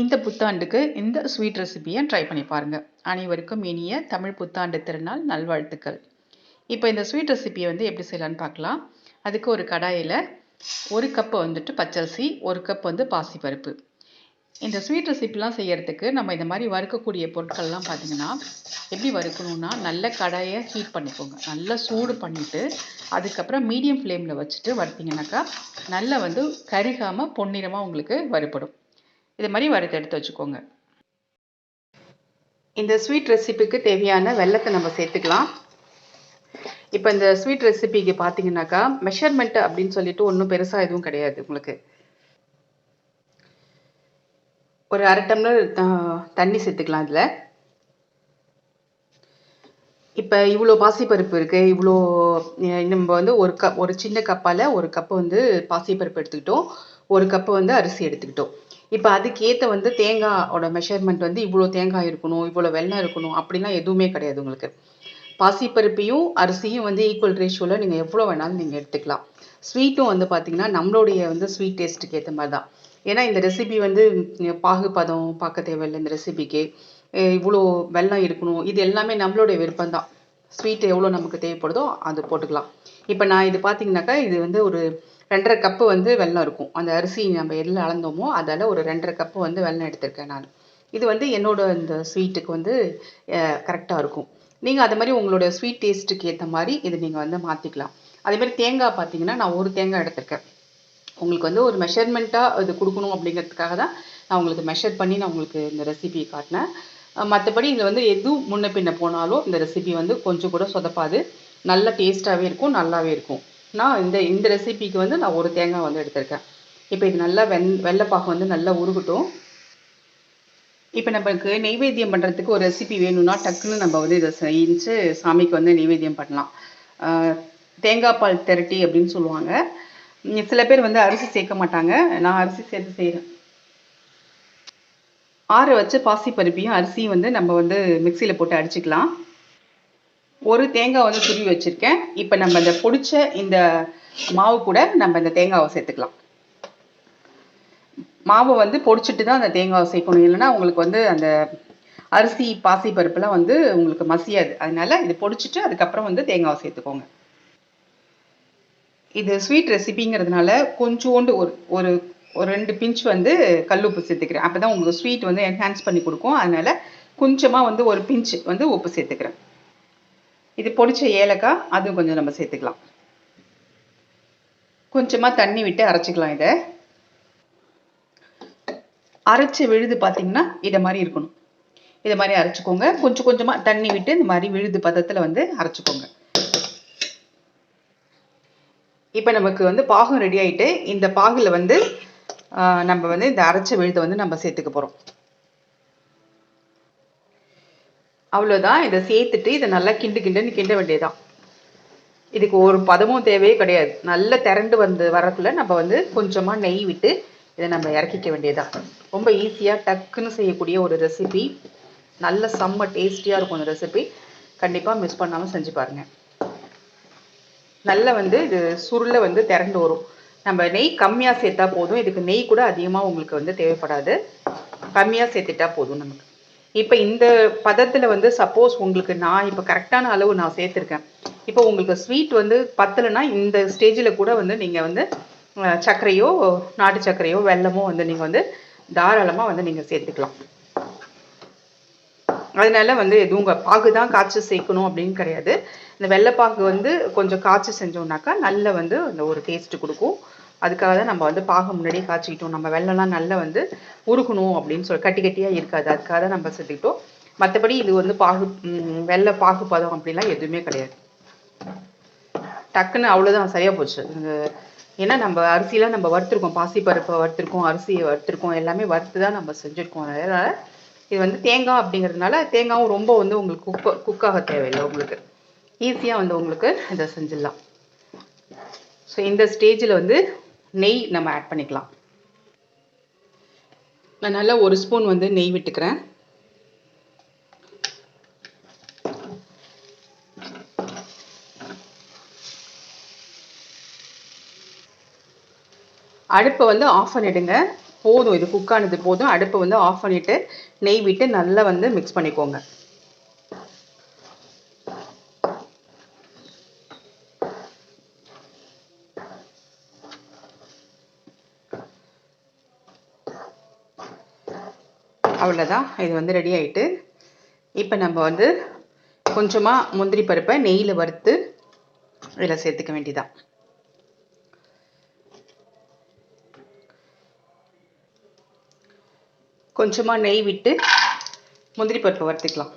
இந்த புத்தாண்டுக்கு இந்த ஸ்வீட் ரெசிபியை ட்ரை பண்ணி பாருங்கள் அனைவருக்கும் இனிய தமிழ் புத்தாண்டு திருநாள் நல்வாழ்த்துக்கள். இப்போ இந்த ஸ்வீட் ரெசிபியை வந்து எப்படி செய்யலான்னு பார்க்கலாம் அதுக்கு ஒரு கடாயில் ஒரு கப்பு வந்துட்டு பச்சரிசி ஒரு கப் வந்து பாசிப்பருப்பு. இந்த ஸ்வீட் ரெசிபிலாம் செய்யறதுக்கு நம்ம இந்த மாதிரி வறுக்கக்கூடிய பொருட்கள்லாம் பார்த்தீங்கன்னா எப்படி வறுக்கணும்னா நல்ல கடாயை ஹீட் பண்ணிக்கோங்க. நல்லா சூடு பண்ணிவிட்டு அதுக்கப்புறம் மீடியம் ஃப்ளேமில் வச்சுட்டு வறுத்தீங்கன்னாக்கா நல்லா வந்து கருகாமல் பொன்னிறமாக உங்களுக்கு வறுப்படும் இது மாதிரி வறுத்து எடுத்து வச்சுக்கோங்க. இந்த ஸ்வீட் ரெசிபிக்கு தேவையான வெள்ளத்தை நம்ம சேர்த்துக்கலாம். இப்போ இந்த ஸ்வீட் ரெசிபிக்கு பார்த்தீங்கன்னாக்கா மெஷர்மெண்ட் அப்படின்னு சொல்லிட்டு ஒன்றும் பெருசாக எதுவும் கிடையாது உங்களுக்கு. ஒரு அரை டம்ளர் தண்ணி சேர்த்துக்கலாம் இதில். இப்போ இவ்வளோ பாசிப்பருப்பு இருக்குது இவ்வளோ நம்ம வந்து ஒரு கப் ஒரு சின்ன கப்பால் ஒரு கப்பு வந்து பாசிப்பருப்பு எடுத்துக்கிட்டோம். ஒரு கப்பு வந்து அரிசி எடுத்துக்கிட்டோம். இப்போ அதுக்கேற்ற வந்து தேங்காயோட மெஷர்மெண்ட் வந்து இவ்வளோ தேங்காய் இருக்கணும் இவ்வளோ வெள்ளம் இருக்கணும் அப்படிலாம் எதுவுமே கிடையாது உங்களுக்கு. பாசிப்பருப்பையும் அரிசியும் வந்து ஈக்குவல் ரேஷியோவில் நீங்கள் எவ்வளோ வேணாலும் நீங்கள் எடுத்துக்கலாம். ஸ்வீட்டும் வந்து பார்த்திங்கன்னா நம்மளுடைய வந்து ஸ்வீட் டேஸ்ட்டுக்கு ஏற்ற மாதிரி தான். ஏன்னா இந்த ரெசிபி வந்து பாகு பதம் பார்க்க தேவையில்லை இந்த ரெசிபிக்கு இவ்வளோ வெள்ளம் இருக்கணும் இது எல்லாமே நம்மளுடைய விருப்பம் தான். ஸ்வீட் எவ்வளோ நமக்கு தேவைப்படுதோ அது போட்டுக்கலாம். இப்போ நான் இது பார்த்தீங்கன்னாக்கா இது வந்து ஒரு ரெண்டரை கப்பு வந்து வெல்லம் இருக்கும். அந்த அரிசி நம்ம எதில் அளந்தோமோ அதால் ஒரு ரெண்டரை கப்பு வந்து வெல்லம் எடுத்திருக்கேன் நான். இது வந்து என்னோட இந்த ஸ்வீட்டுக்கு வந்து கரெக்டாக இருக்கும். நீங்கள் அது மாதிரி உங்களோட ஸ்வீட் டேஸ்ட்டுக்கு ஏற்ற மாதிரி இது நீங்கள் வந்து மாற்றிக்கலாம் அதேமாதிரி தேங்காய் பார்த்தீங்கன்னா நான் ஒரு தேங்காய் எடுத்திருக்கேன். உங்களுக்கு வந்து ஒரு மெஷர்மெண்ட்டாக இது கொடுக்கணும் அப்படிங்கிறதுக்காக தான் நான் உங்களுக்கு மெஷர் பண்ணி நான் உங்களுக்கு இந்த ரெசிபி காட்டினேன். மற்றபடி இதில் வந்து எதுவும் முன்ன பின்ன போனாலும் இந்த ரெசிபி வந்து கொஞ்சம் கூட சொதப்பாது. நல்ல டேஸ்ட்டாகவே இருக்கும் நல்லாவே இருக்கும். நான் இந்த இந்த ரெசிபிக்கு வந்து நான் ஒரு தேங்காய் வந்து எடுத்திருக்கேன். இப்போ இது நல்லா வெண் வெள்ளைப்பாக்கு வந்து நல்லா உருகட்டும். இப்போ நம்மளுக்கு நெய்வேத்தியம் பண்ணுறதுக்கு ஒரு ரெசிபி வேணும்னா டக்குன்னு நம்ம வந்து இதை செஞ்சு சாமிக்கு வந்து நெய்வேத்தியம் பண்ணலாம். தேங்காய் பால் திரட்டி அப்படின்னு சொல்லுவாங்க. சில பேர் வந்து அரிசி சேர்க்க மாட்டாங்க. நான் அரிசி சேர்த்து செய்கிறேன் ஆற வச்சு பாசி பருப்பியும் அரிசியும் வந்து நம்ம வந்து மிக்சியில் போட்டு அடிச்சுக்கலாம். ஒரு தேங்காய் வந்து துருவி வச்சுருக்கேன். இப்போ நம்ம இந்த பொடிச்ச இந்த மாவு கூட நம்ம இந்த தேங்காவை சேர்த்துக்கலாம். மாவை வந்து பொடிச்சிட்டு தான் அந்த தேங்காவை சேர்க்கணும். இல்லைன்னா உங்களுக்கு வந்து அந்த அரிசி பாசி பருப்புலாம் வந்து உங்களுக்கு மசியாது. அதனால இது பொடிச்சிட்டு அதுக்கப்புறம் வந்து தேங்காவை சேர்த்துக்கோங்க. இது ஸ்வீட் ரெசிபிங்கிறதுனால கொஞ்சோண்டு ஒரு ஒரு ஒரு ரெண்டு பிஞ்ச் வந்து கல்லுப்பு சேர்த்துக்கிறேன். அப்போ தான் உங்களுக்கு ஸ்வீட் வந்து என்ஹான்ஸ் பண்ணி கொடுக்கும். அதனால் கொஞ்சமாக வந்து ஒரு பிஞ்ச் வந்து உப்பு சேர்த்துக்கிறேன். இது பொடிச்ச ஏலக்காய் அதுவும் கொஞ்சம் நம்ம சேர்த்துக்கலாம். கொஞ்சமாக தண்ணி விட்டு அரைச்சிக்கலாம் இதை. அரைச்சி விழுது பார்த்தீங்கன்னா இதை மாதிரி இருக்கணும். இதை மாதிரி அரைச்சிக்கோங்க. கொஞ்சம் கொஞ்சமாக தண்ணி விட்டு இந்த மாதிரி விழுது பதத்தில் வந்து அரைச்சிக்கோங்க. இப்போ நமக்கு வந்து பாகம் ரெடி ஆகிட்டு இந்த பாகில் வந்து நம்ம வந்து இந்த அரைச்ச விழுதை வந்து நம்ம சேர்த்துக்க போகிறோம் அவ்வளோதான் இதை சேர்த்துட்டு இதை நல்லா கிண்டு கிண்டுன்னு கிண்ட வேண்டியதுதான். இதுக்கு ஒரு பதமும் தேவையே கிடையாது. நல்லா திரண்டு வந்து வரக்குள்ள நம்ம வந்து கொஞ்சமாக நெய் விட்டு இதை நம்ம இறக்கிக்க வேண்டியதுதான். ரொம்ப ஈஸியாக டக்குன்னு செய்யக்கூடிய ஒரு ரெசிபி நல்ல செம்ம டேஸ்டியாக இருக்கும் அந்த ரெசிபி கண்டிப்பாக மிஸ் பண்ணாமல் செஞ்சு பாருங்கள் நல்லா வந்து இது சுருளை வந்து திரண்டு வரும். நம்ம நெய் கம்மியாக சேர்த்தா போதும். இதுக்கு நெய் கூட அதிகமாக உங்களுக்கு வந்து தேவைப்படாது. கம்மியாக சேர்த்துட்டா போதும் நமக்கு. இப்போ இந்த பதத்தில் வந்து சப்போஸ் உங்களுக்கு நான் இப்போ கரெக்டான அளவு நான் சேர்த்துருக்கேன். இப்போ உங்களுக்கு ஸ்வீட் வந்து பத்தலைன்னா இந்த ஸ்டேஜில் கூட வந்து நீங்கள் வந்து சர்க்கரையோ நாட்டு சர்க்கரையோ வெல்லமோ வந்து நீங்கள் வந்து தாராளமாக வந்து நீங்கள் சேர்த்துக்கலாம். அதனால வந்து எதுவும் பாகு தான் காய்ச்சி சேர்க்கணும் அப்படின்னு கிடையாது. இந்த வெள்ளைப்பாகு வந்து கொஞ்சம் காய்ச்சி செஞ்சோம்னாக்கா நல்ல வந்து அந்த ஒரு டேஸ்ட்டு கொடுக்கும். அதுக்காக தான் நம்ம வந்து பாகு முன்னாடியே காய்ச்சிக்கிட்டோம். நம்ம வெள்ளம்லாம் நல்லா வந்து உருகணும் அப்படின்னு சொல்லி கட்டி கட்டியாக இருக்காது. அதுக்காக தான் நம்ம செஞ்சுக்கிட்டோம் மற்றபடி இது வந்து பாகு வெள்ளை பாகு பதம் அப்படிலாம் எதுவுமே கிடையாது. டக்குன்னு அவ்வளோதான் சரியாக போச்சு. ஏன்னா நம்ம அரிசிலாம் நம்ம வறுத்துருக்கோம். பாசிப்பருப்பை வறுத்துருக்கோம் அரிசியை வறுத்துருக்கோம். எல்லாமே வறுத்து தான் நம்ம செஞ்சுருக்கோம். அதனால் இது வந்து தேங்காய் அப்படிங்கிறதுனால தேங்காயும் ரொம்ப வந்து உங்களுக்கு குக்க குக்காக தேவையில்லை உங்களுக்கு. ஈஸியாக வந்து உங்களுக்கு இதை செஞ்சிடலாம். ஸோ இந்த ஸ்டேஜில் வந்து நெய் நம்ம ஆட் பண்ணிக்கலாம். நான் நல்லா ஒரு ஸ்பூன் வந்து நெய் விட்டுக்கிறேன். அடுப்பை வந்து ஆஃப் பண்ணிவிடுங்க போதும் இது குக் ஆனது போதும். அடுப்பை வந்து ஆஃப் பண்ணிவிட்டு நெய் விட்டு நல்லா வந்து மிக்ஸ் பண்ணிக்கோங்க. அவ்வளோதான் இது வந்து ரெடி ஆயிட்டு இப்போ நம்ம வந்து கொஞ்சமாக முந்திரி பருப்பை நெய்யில் வறுத்து இதில் சேர்த்துக்க வேண்டியதான் கொஞ்சமாக நெய் விட்டு முந்திரி பருப்பை வறுத்துக்கலாம்.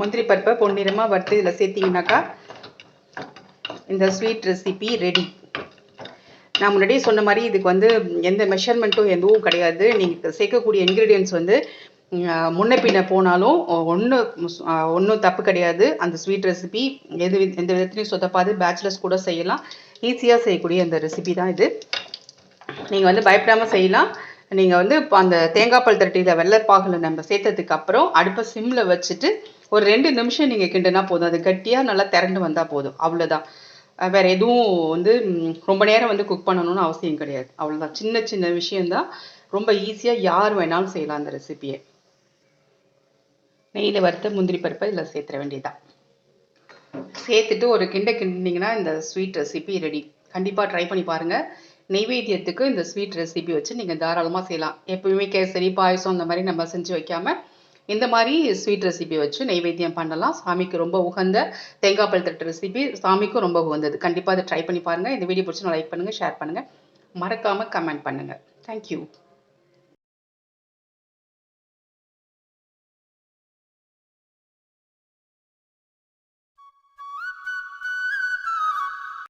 முந்திரி பருப்பை பொன்னிறமாக வறுத்து இதில் சேர்த்திங்கனாக்கா இந்த ஸ்வீட் ரெசிபி ரெடி நான் முன்னாடியே சொன்ன மாதிரி இதுக்கு வந்து எந்த மெஷர்மெண்ட்டும் எதுவும் கிடையாது. நீங்கள் சேர்க்கக்கூடிய இன்க்ரீடியன்ஸ் வந்து முன்ன பின்ன போனாலும் ஒன்றும் ஒன்றும் தப்பு கிடையாது. அந்த ஸ்வீட் ரெசிபி எது எந்த விதத்துலையும் சொதப்பாது. பேச்சுலர்ஸ் கூட செய்யலாம். ஈஸியாக செய்யக்கூடிய அந்த ரெசிபி தான் இது. நீங்கள் வந்து பயப்படாமல் செய்யலாம். நீங்கள் வந்து இப்போ அந்த தேங்காய் பால் திரட்டியில் வெள்ளைப்பாகலை நம்ம சேர்த்ததுக்கு அப்புறம் அடுப்பை சிம்மில் வச்சுட்டு ஒரு ரெண்டு நிமிஷம் நீங்கள் கிண்டுனா போதும். அது கட்டியாக நல்லா திரண்டு வந்தால் போதும். அவ்வளோதான் வேறு எதுவும் வந்து ரொம்ப நேரம் வந்து குக் பண்ணணும்னு அவசியம் கிடையாது. அவ்வளோதான் சின்ன சின்ன விஷயந்தான் ரொம்ப ஈஸியாக யார் வேணாலும் செய்யலாம் அந்த ரெசிபியை நெய்யில் வறுத்த முந்திரி பருப்பை இதில் சேர்த்துற வேண்டியதுதான். சேர்த்துட்டு ஒரு கிண்ட கிண்டினீங்கன்னா இந்த ஸ்வீட் ரெசிபி ரெடி கண்டிப்பாக ட்ரை பண்ணி பாருங்கள் நெய்வேத்தியத்துக்கு இந்த ஸ்வீட் ரெசிபி வச்சு நீங்கள் தாராளமாக செய்யலாம். எப்பவுமே கேசரி பாயசம் அந்த மாதிரி நம்ம செஞ்சு வைக்காமல் இந்த மாதிரி ஸ்வீட் ரெசிபி வச்சு நெய்வேத்தியம் பண்ணலாம். சாமிக்கு ரொம்ப உகந்த தேங்காய் பழ தட்டு ரெசிபி சாமிக்கும் ரொம்ப உகந்தது. கண்டிப்பாக அதை ட்ரை பண்ணி பாருங்கள் இந்த வீடியோ பிடிச்சி லைக் பண்ணுங்கள் ஷேர் பண்ணுங்கள் மறக்காமல் கமெண்ட் பண்ணுங்கள் தேங்க்யூ